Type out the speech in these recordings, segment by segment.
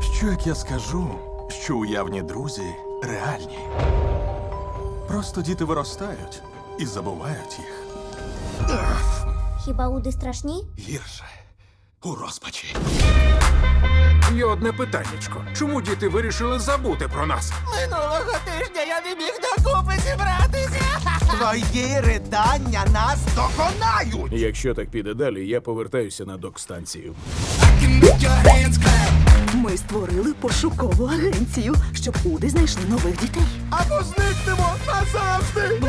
Що як я скажу, що уявні друзі реальні? Просто діти виростають і забувають їх. Хіба уди страшні? Гірше у розпачі. Є одне питаннячко. Чому діти вирішили забути про нас? Минулого тижня я не міг докупи зібратися. Твої ридання нас доконають! Якщо так піде далі, я повертаюся на док-станцію. Ми створили пошукову агенцію, щоб уди знайшли нових дітей. Або зникнемо назавжди!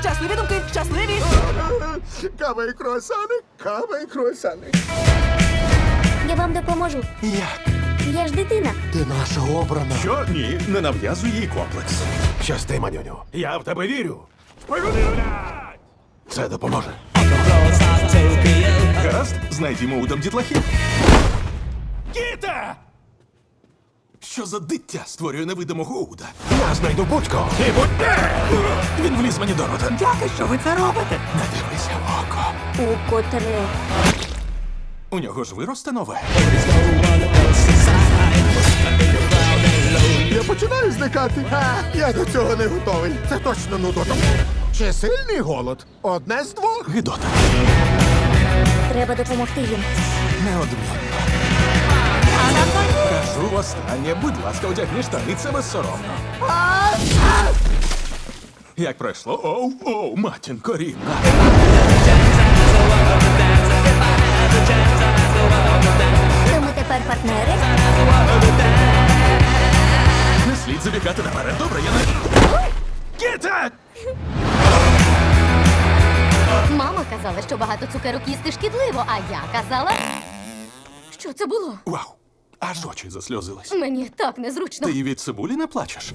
Щасливі думки, щасливі! Кава і круасани, кава і круасани. Я вам допоможу. Як? Я ж дитина. Ти наша обрана. Що ні, не нав'язуй їй комплекс. Щасти, манюню. Я в тебе вірю. Це допоможе. Гаразд, знайдімо удам дітлахів. Кіта! Що за диття створює невидимого уда? Я знайду будь-кого. І будьте! Він вліз мені до рота. Дяка, що ви це робите? Не дивися в око. У котре. У нього ж виросте нове. Я починаю зникати. А, я до цього не готовий. Це точно нудота. Чи сильний голод? Одне з двох. Гидота. Треба допомогти їм. Неодмінно. Кажу востаннє, будь ласка, одягни штани, це безсоромно. Як пройшло? Оу, оу, матінко рідна. То ми тепер партнери. Не слід забігати наперед. Добре, я не. Кіта! Мама казала, що багато цукерок їсти шкідливо, а я казала. Що це було? Вау! Аж очі засльозились. Мені так незручно. Ти від цибулі не плачеш?